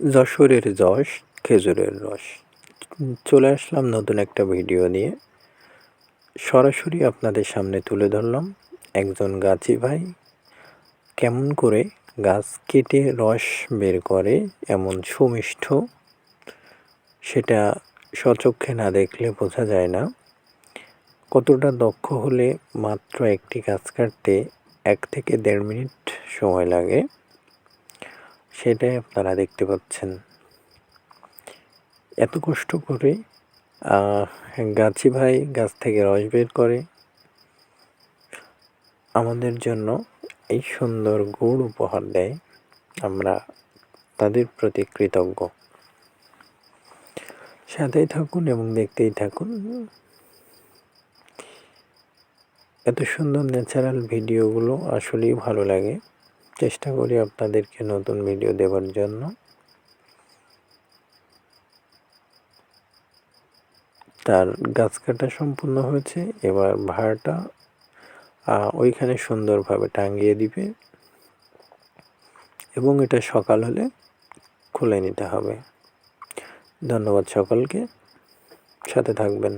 যশোরের যশ, খেজুরের রস। চলে আসলাম নতুন একটা ভিডিও নিয়ে। সরাসরি আপনাদের সামনে তুলে ধরলাম। একজন গাছি ভাই কেমন করে গাছ কেটে রস বের করে, এমন সুমিষ্ঠ সেটা সচক্ষে না দেখলে বোঝা যায় না। কতটা দক্ষ হলে মাত্র একটি গাছ কাটতে এক থেকে দেড় মিনিট সময় লাগে। সেটাই আপনারা দেখতে পাচ্ছেন। এত কষ্ট করে গাছি ভাই গাছ থেকে রস বের করে। আমাদের জন্য এই সুন্দর গুড় উপহার দেয়। আমরা তাদের প্রতি কৃতজ্ঞ। সাথেই থাকুন এবং দেখতেই থাকুন। এত সুন্দর ন্যাচারাল ভিডিওগুলো আসলেই ভালো লাগে। চেষ্টা করি আপনাদেরকে নতুন ভিডিও দেওয়ার জন্য। তার গাছ কাটা সম্পূর্ণ হয়েছে, এবার ভাড়াটা ওইখানে সুন্দরভাবে টাঙ্গিয়ে দিবে। এবং এটা সকাল হলে খুলে নিতে হবে। ধন্যবাদ সকলকে, সাথে থাকবেন।